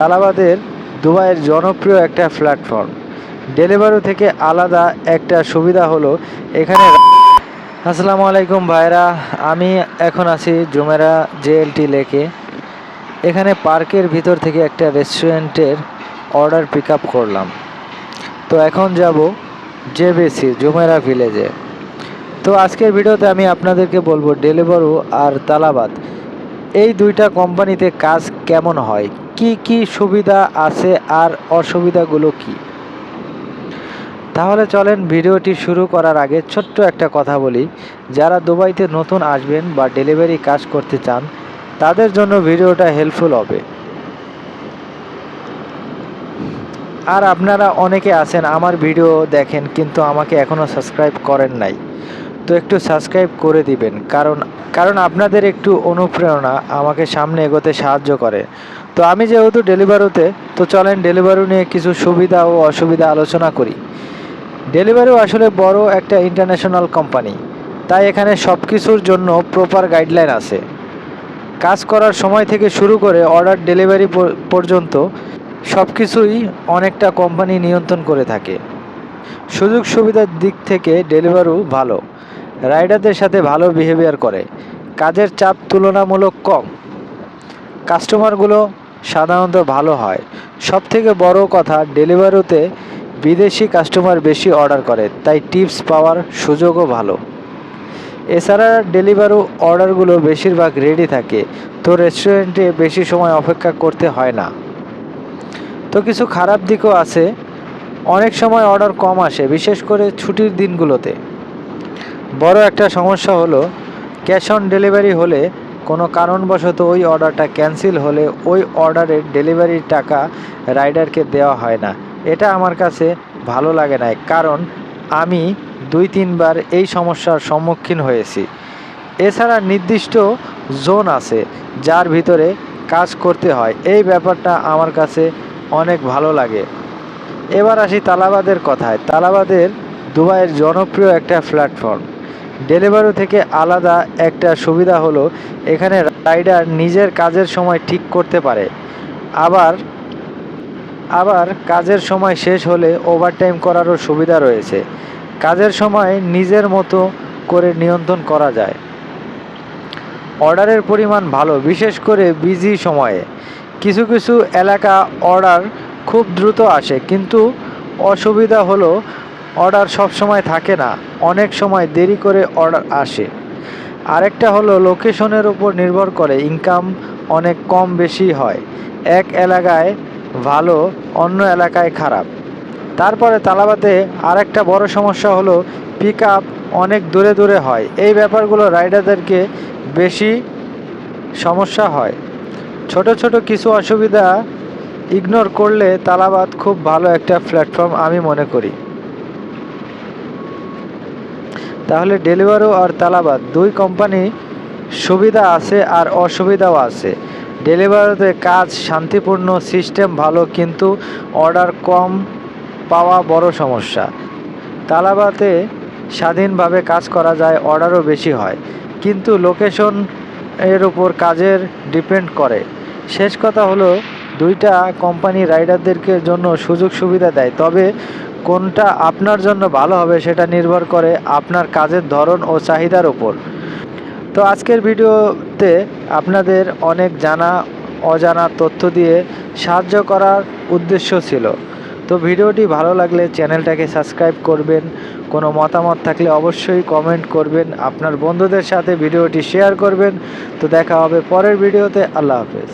তালাবাদের দুবাইয়ের জনপ্রিয় একটা প্ল্যাটফর্ম। ডেলিভারি থেকে আলাদা একটা সুবিধা হলো এখানে আসসালামু আলাইকুম ভাইরা, আমি এখন আছি জুমেরা জেএলটি লেকে। এখানে পার্কের ভিতর থেকে একটা রেস্টুরেন্টের অর্ডার পিক আপ করলাম। তো এখন যাব জেবিসি, জুমেরা ভিলেজে। তো আজকের ভিডিওতে আমি আপনাদেরকে বলব ডেলিভারু আর তালাবাদ। এই দুইটা কোম্পানিতে কাজ কেমন হয়? কি কি সুবিধা আছে আর অসুবিধাগুলো কি? তাহলে চলেন ভিডিওটি শুরু করার আগে ছোট্ট একটা কথা বলি। যারা দুবাইতে নতুন আসবেন বা ডেলিভারি কাজ করতে চান, তাদের জন্য ভিডিওটা হেল্পফুল হবে। আর আপনারা অনেকে আছেন, আমার ভিডিও দেখেন কিন্তু আমাকে এখনও সাবস্ক্রাইব করেন নাই। তো একটু সাবস্ক্রাইব করে দিবেন। কারণ কারণ আপনাদের একটু অনুপ্রেরণা আমাকে সামনে এগোতে সাহায্য করে। তো আমি যেহেতু ডেলিভারিতে তো চলেন ডেলিভারি নিয়ে কিছু সুবিধা ও অসুবিধা আলোচনা করি। ডেলিভারিও আসলে বড় একটা ইন্টারন্যাশনাল কোম্পানি তাই এখানে সব কিছুর জন্য প্রপার গাইডলাইন আছে। কাজ করার সময় থেকে শুরু করে অর্ডার ডেলিভারি পর্যন্ত সব কিছুই অনেকটা কোম্পানি নিয়ন্ত্রণ করে থাকে। সুযোগ সুবিধার দিক থেকে ডেলিভারু ভালো। রাইডারদের সাথে ভালো বিহেভিয়ার করে। কাজের চাপ তুলনামূলক কম। কাস্টমারগুলো সাধারণত ভালো হয়। সব থেকে বড় কথা, ডেলিভারিতে বিদেশি কাস্টমার বেশি অর্ডার করে, তাই টিপস পাওয়ার সুযোগও ভালো। এছাড়া ডেলিভারি অর্ডারগুলো বেশিরভাগ রেডি থাকে, তো রেস্টুরেন্টে বেশি সময় অপেক্ষা করতে হয় না। তো কিছু খারাপ দিকও আছে। অনেক সময় অর্ডার কম আসে, বিশেষ করে ছুটির দিনগুলোতে। বড় একটা সমস্যা হলো, ক্যাশ অন ডেলিভারি হলে কোনো কারণবশত ওই অর্ডারটা ক্যান্সেল হলে ওই অর্ডারের ডেলিভারির টাকা রাইডারকে দেওয়া হয় না। এটা আমার কাছে ভালো লাগে না কারণ আমি দুই, তিনবার এই সমস্যার সম্মুখীন হয়েছি। এছাড়া নির্দিষ্ট জোন আছে যার ভিতরে কাজ করতে হয়, এই ব্যাপারটা আমার কাছে অনেক ভালো লাগে। এবার আসি তালাবাদের কথায়। তালাবাদের দুবাইয়ের জনপ্রিয় একটা প্ল্যাটফর্ম। ডেলিভারি থেকে আলাদা একটা সুবিধা হলো, এখানে রাইডার নিজের কাজের সময় ঠিক করতে পারে। আবার আবার কাজের সময় শেষ হলে ওভারটাইম করারও সুবিধা রয়েছে। কাজের সময় নিজের মতো করে নিয়ন্ত্রণ করা যায়। অর্ডারের পরিমাণ ভালো, বিশেষ করে বিজি সময়ে। কিছু কিছু এলাকা অর্ডার খুব দ্রুত আসে, কিন্তু অসুবিধা হলো অর্ডার সব সময় থাকে না, অনেক সময় দেরি করে অর্ডার আসে। আরেকটা হলো, লোকেশনের উপর নির্ভর করে ইনকাম অনেক কম বেশি হয়। এক এলাকায় ভালো, অন্য এলাকায় খারাপ। তারপরে তালাবাতে আরেকটা বড় সমস্যা হলো পিক অনেক দূরে দূরে হয়। এই ব্যাপারগুলো রাইডারদেরকে বেশি সমস্যা হয়। ছোট ছোট কিছু অসুবিধা ইগনোর করলে তালাবাদ খুব ভালো একটা প্ল্যাটফর্ম আমি মনে করি। তাহলে ডেলিভারো আর তালাবাদ। দুই কোম্পানি সুবিধা আছে আর অসুবিধাও আছে। ডেলিভারিতে কাজ শান্তিপূর্ণ, সিস্টেম ভালো, কিন্তু অর্ডার কম পাওয়া বড় সমস্যা। তালাবাতে স্বাধীনভাবে কাজ করা যায়, অর্ডারও বেশি হয়। কিন্তু লোকেশন এর উপর কাজের ডিপেন্ড করে। শেষ কথা হলো, দুইটা কোম্পানি রাইডারদেরকে জন্য সুযোগ সুবিধা দেয়। তবে কোনটা আপনার জন্য ভালো হবে সেটা নির্ভর করে আপনার কাজের ধরন ও চাহিদার উপর। তো আজকের ভিডিওতে আপনাদের অনেক জানা, অজানা তথ্য দিয়ে সাহায্য করার উদ্দেশ্য ছিল। তো ভিডিওটি ভালো লাগলে চ্যানেলটাকে সাবস্ক্রাইব করবেন, কোনো মতামত থাকলে অবশ্যই কমেন্ট করবেন, আপনার বন্ধুদের সাথে ভিডিওটি শেয়ার করবেন। তো দেখা হবে পরের ভিডিওতে, আল্লাহ হাফেজ।